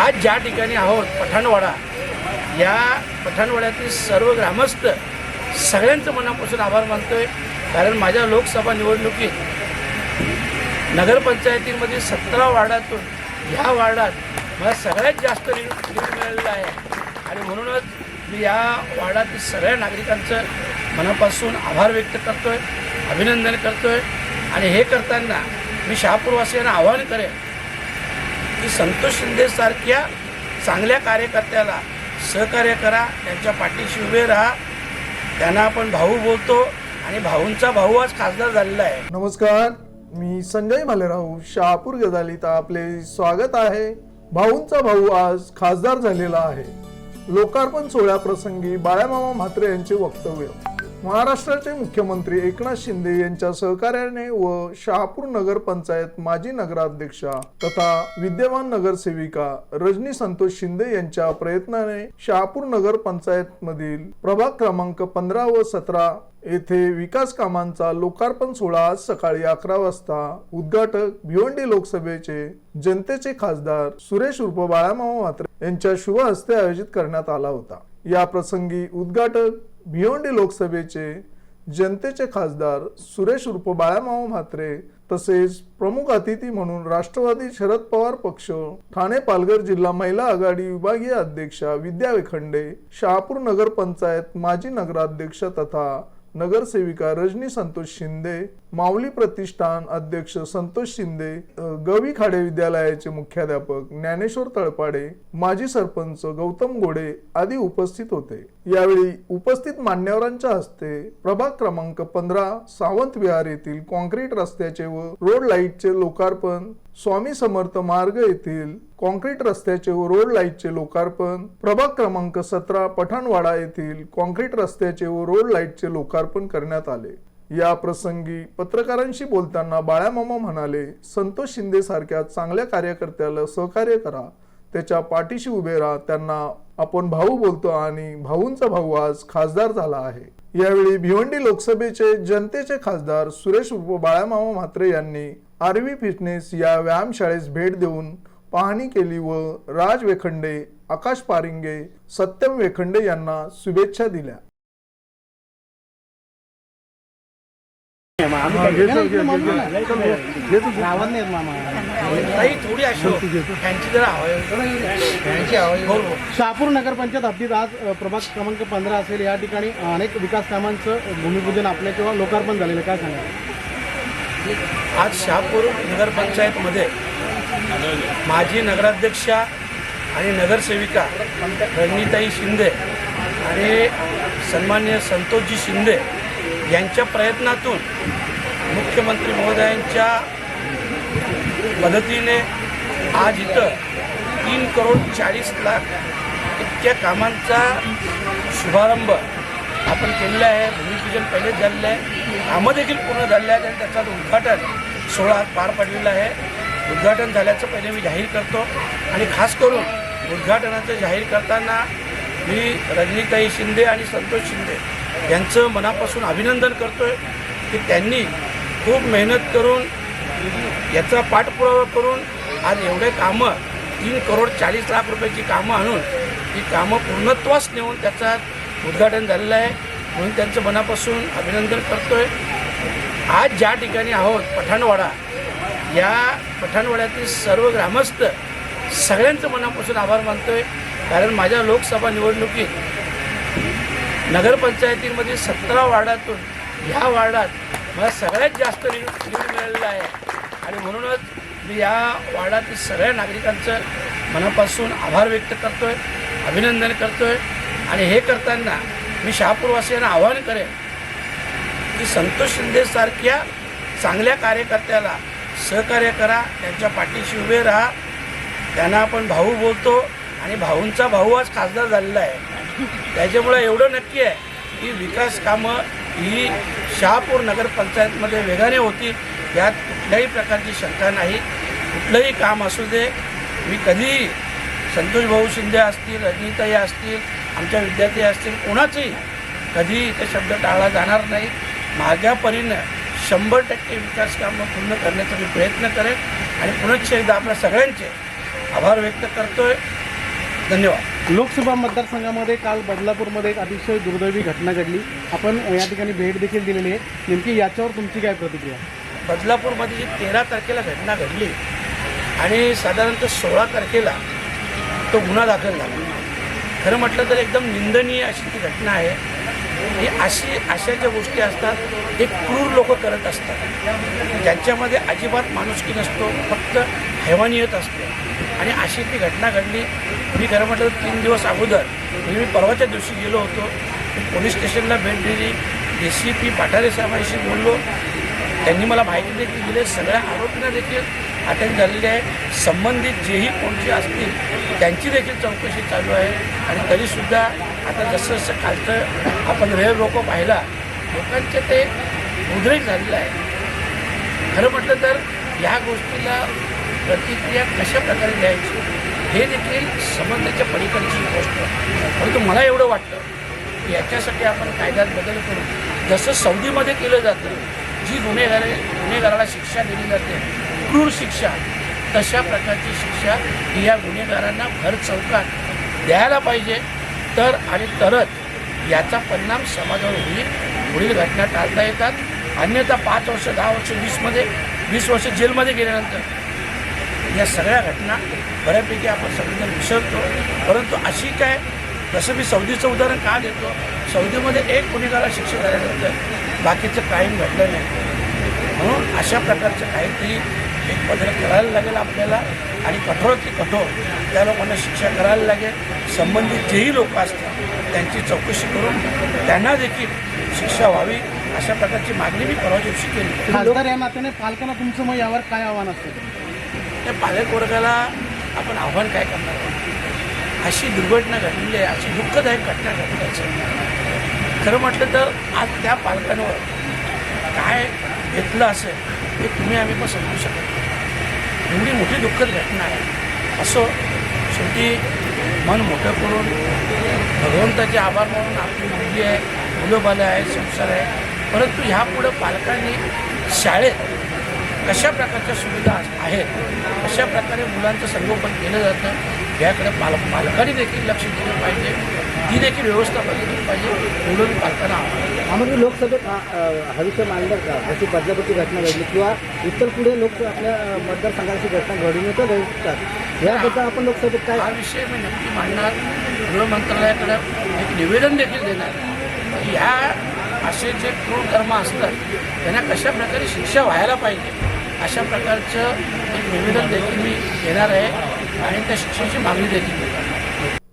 आज ज्या ठिकाणी आहोत पठाणवाडा या पठाणवाड्यातील सर्व ग्रामस्थ सगळ्यांचं मनापासून आभार मानतोय. कारण माझ्या लोकसभा निवडणुकीत नगरपंचायतीमध्ये सतरा वार्डातून ह्या वार्डात मला सगळ्यात जास्त लीड मिळालेलं आहे. आणि म्हणूनच मी या वार्डातील सगळ्या नागरिकांचं मनापासून आभार व्यक्त करतोय अभिनंदन करतोय. आणि हे करताना मी शहापूरवासियांना आवाहन करेन की संतोष शिंदेसारख्या चांगल्या कार्यकर्त्याला सहकार्य करा त्यांच्या पाठीशी उभे राहा. त्यांना आपण भाऊ बोलतो आणि भाऊंचा भाऊ आज खासदार झालेला आहे. नमस्कार मी संजय भालेराव शहापूर गजालीत आपले स्वागत आहे. भाऊंचा भाऊ आज खासदार झालेला आहे. लोकार्पण सोहळ्याप्रसंगी बाळामामा म्हात्रे यांचे वक्तव्य. महाराष्ट्राचे मुख्यमंत्री एकनाथ शिंदे यांच्या सहकार्याने व शहापूर नगर पंचायत माजी नगराध्यक्षा तथा विद्यमान नगरसेविका रजनी संतोष शिंदे यांच्या प्रयत्नाने शहापूर नगर पंचायत मधील प्रभाग क्रमांक पंधरा व सतरा येथे विकास कामांचा लोकार्पण सोहळा आज सकाळी अकरा वाजता. उद्घाटक भिवंडी लोकसभेचे जनतेचे खासदार सुरेश उर्फ बाळामामा म्हात्रे यांच्या शुभ हस्ते आयोजित करण्यात आला होता. या प्रसंगी उद्घाटक भिवंडी लोकसभेचे जनतेचे खासदार सुरेश उर्फ बाळामाव म्हात्रे तसेच प्रमुख अतिथी म्हणून राष्ट्रवादी शरद पवार पक्ष ठाणे पालघर जिल्हा महिला आघाडी विभागीय अध्यक्षा विद्या वेखंडे शहापूर नगर पंचायत माजी नगराध्यक्ष तथा नगरसेविका रजनी संतोष शिंदे माऊली प्रतिष्ठान अध्यक्ष संतोष शिंदे गवी खाडे विद्यालयाचे मुख्याध्यापक ज्ञानेश्वर तळपाडे माजी सरपंच गौतम गोडे आदी उपस्थित होते. यावेळी उपस्थित मान्यवरांच्या हस्ते प्रभाग क्रमांक पंधरा सावंत विहार येथील कॉन्क्रीट रस्त्याचे व रोड लाईटचे लोकार्पण स्वामी समर्थ मार्ग येथील कॉन्क्रीट रस्त्याचे व रोड लाईटचे लोकार्पण. प्रभाग क्रमांक सतरा पठाणवाडा येथील कॉन्क्रीट रस्त्याचे व रोड लाईटचे लोकार्पण करण्यात आले. या प्रसंगी पत्रकारांशी बोलताना बाळामामा म्हणाले संतोष शिंदे सारख्या चांगल्या कार्यकर्त्याला सहकार्य करा. त्याच्या पाठीशी उभे राहा. त्यांना आपण भाऊ बोलतो आणि भाऊंचा भाऊ आज खासदार झाला आहे. यावेळी भिवंडी लोकसभेचे जनतेचे खासदार सुरेश उर्फ बाळामामा म्हात्रे यांनी आरवी फिटनेस या व्यायामशाळेस भेट देऊन पाहणी केली व राज वेखंडे आकाश पारिंगे सत्यम वेखंडे यांना शुभेच्छा दिल्या. शहापूर नगरपंचायत हद्दीत आज प्रभाग क्रमांक पंधरा असेल. या ठिकाणी अनेक विकास कामांचं भूमिपूजन आपल्या किंवा लोकार्पण झालेलं काय सांगा आज शहापूर नगरपंचायतमध्ये माजी नगराध्यक्षा आणि नगरसेविका रणनीताई शिंदे आणि सन्मान्य संतोषजी शिंदे यांच्या प्रयत्नातून मुख्यमंत्री महोदयांच्या मदतीने आज इथं तीन करोड चाळीस लाख इतक्या कामांचा शुभारंभ आपण केलेला आहे. भूमिपूजन पहिलेच झालेलं आहे. कामं देखील पूर्ण झालेलं आहेत आणि त्याचं उद्घाटन सोहळा पार पडलेला आहे. उद्घाटन झाल्याचं पहिले मी जाहीर करतो. आणि खास करून उद्घाटनाचं जाहीर करताना मी रजनीताई शिंदे आणि संतोष शिंदे यांचं मनापासून अभिनंदन करतो आहे की त्यांनी खूप मेहनत करून याचा पाठपुरावा करून आज एवढे कामं तीन करोड चाळीस लाख रुपयाची कामं आणून ही कामं पूर्णत्वास नेऊन त्याचा उद्घाटन झालेलं आहे. म्हणून त्यांचं मनापासून अभिनंदन करतो आहे आज ज्या ठिकाणी आहोत पठाणवाडा या पठाणवाड्यातील सर्व ग्रामस्थ सगळ्यांचं मनापासून आभार मानतोय. कारण माझ्या लोकसभा निवडणुकीत नगरपंचायतीमध्ये सतरा वार्डातून ह्या वार्डात मला सगळ्यात जास्त निवड मिळालेलं आहे. आणि म्हणूनच मी या वार्डातील सगळ्या नागरिकांचं मनापासून आभार व्यक्त करतोय अभिनंदन करतोय. आणि हे करताना मी शहापूरवासियांना आवाहन करेन की संतोष शिंदेसारख्या चांगल्या कार्यकर्त्याला सहकार्य करा त्यांच्या पाठीशी उभे राहा. त्यांना आपण भाऊ बोलतो आणि भाऊंचा भाऊ आज खासदार झालेला आहे. त्याच्यामुळं एवढं नक्की आहे की विकास कामं ही शहापूर नगरपंचायतमध्ये वेगाने होतील यात कुठल्याही प्रकारची शंका नाही. कुठलंही काम असू दे. मी कधीही संतोष भाऊ शिंदे असतील रजनीताई असतील आमच्या विद्यार्थी असतील कोणाचंही कधीही ते शब्द टाळला जाणार नाही. माझ्या परीनं शंभर टक्के विकास कामं पूर्ण करण्याचा मी प्रयत्न करेन आणि पुनश्च एकदा आपल्या सगळ्यांचे आभार व्यक्त करतोय. धन्यवाद. लोकसभा मतदारसंघामध्ये काल बदलापूरमध्ये एक अतिशय दुर्दैवी घटना घडली. आपण या ठिकाणी भेट देखील दिलेली आहे. नेमकी याच्यावर तुमची काय प्रतिक्रिया? बदलापूरमध्ये जी तेरा तारखेला घटना घडली आणि साधारणतः सोळा तारखेला तो गुन्हा दाखल झाला. खरं म्हटलं तर एकदम निंदनीय अशी ती घटना आहे. अशी अशा ज्या गोष्टी असतात हे क्रूर लोक करत असतात. ज्यांच्यामध्ये अजिबात माणुसकी नसतो फक्त हैवानियत असते. आणि अशी ती घटना घडली. मी खरं म्हटलं तर तीन दिवस अगोदर. म्हणजे मी परवाच्या दिवशी गेलो होतो. पोलीस स्टेशनला भेट दिली. डी सी पी पाठारे साहेबांशी बोललो. त्यांनी मला माहिती देखील दिली. सगळ्या आरोपींना देखील अटक झालेली आहे. संबंधित जेही कोणते असतील त्यांची देखील चौकशी चालू आहे. आणि तरीसुद्धा आता जसं जसं कालचं आपण रेल रोको पाहिला लोकांचे ते उद्रेक झालेलं आहे. खरं म्हटलं तर या गोष्टीला प्रतिक्रिया कशा प्रकारे द्यायची हे देखील समजण्याच्या पलीकडची गोष्ट परंतु मला एवढं वाटतं की याच्यासाठी आपण कायद्यात बदल करू. जसं सौदीमध्ये केलं जातं जी गुन्हेगार गुन्हेगाराला शिक्षा दिली जाते क्रूर शिक्षा तशा प्रकारची शिक्षा ही या गुन्हेगारांना भर चौकात द्यायला पाहिजे. तर आणि तरच याचा परिणाम समाजावर होईल. पुढील घटना टाळता येतात. अन्यथा पाच वर्ष दहा वर्ष वीसमध्ये वीस वर्ष जेलमध्ये गेल्यानंतर या सगळ्या घटना बऱ्यापैकी आपण सगळेजण विसरतो. परंतु अशी काय जसं मी सौदीचं उदाहरण का देतो? सौदीमध्ये एक गुन्हेगाराला शिक्षा झाल्यानंतर बाकीचं क्राईम घडलं नाही. म्हणून अशा प्रकारचं काहीतरी एक बदल करायला लागेल आपल्याला आणि कठोरातली कठोर. त्या लोकांना शिक्षा करायला लागेल. संबंधित जेही लोक असतात त्यांची चौकशी करून त्यांना देखील शिक्षा व्हावी अशा प्रकारची मागणी मी परवा दिवशी केली. खासदार या नात्याने पालकांना तुमचं मग यावर काय आव्हान असतं? त्या पालक वर्गाला आपण आव्हान काय करणार? अशी दुर्घटना घडलेली आहे अशी दुःखदायक घटना घडल्याचं खरं म्हटलं तर आज त्या पालकांवर काय घेतलं असेल हे तुम्ही आम्ही पण समजू शकत नाही. एवढी मोठी दुःखद घटना आहे. असं शेवटी मन मोठं करून भगवंताचे आभार म्हणून आपली मुलगी आहे मुलंबालं आहे संसार आहे. परंतु ह्यापुढं पालकांनी शाळेत कशा प्रकारच्या सुविधा आहेत कशा प्रकारे मुलांचं संगोपन केलं जातं याकडे पाल पालकांनी देखील लक्ष दिलं पाहिजे. ती देखील व्यवस्था बघितली पाहिजे आव्हान. करतो. आम्हाला लोकसभेत हा हा विषय मांडला का जशी बदलापूरची घटना घडली किंवा इतर पुढे लोक आपल्या मतदारसंघाची घटना घडून येतात घडतात याबद्दल आपण लोकसभेत काय हा विषय मी नक्की मांडणार. गृह मंत्रालयाकडं एक निवेदन देखील देणार. ह्या असे जे क्रूर कर्म असतात त्यांना कशा प्रकारे शिक्षा व्हायला पाहिजे अशा प्रकारचं एक निवेदन देखील मी देणार आहे. आणि त्या शिक्षेची मागणी देखील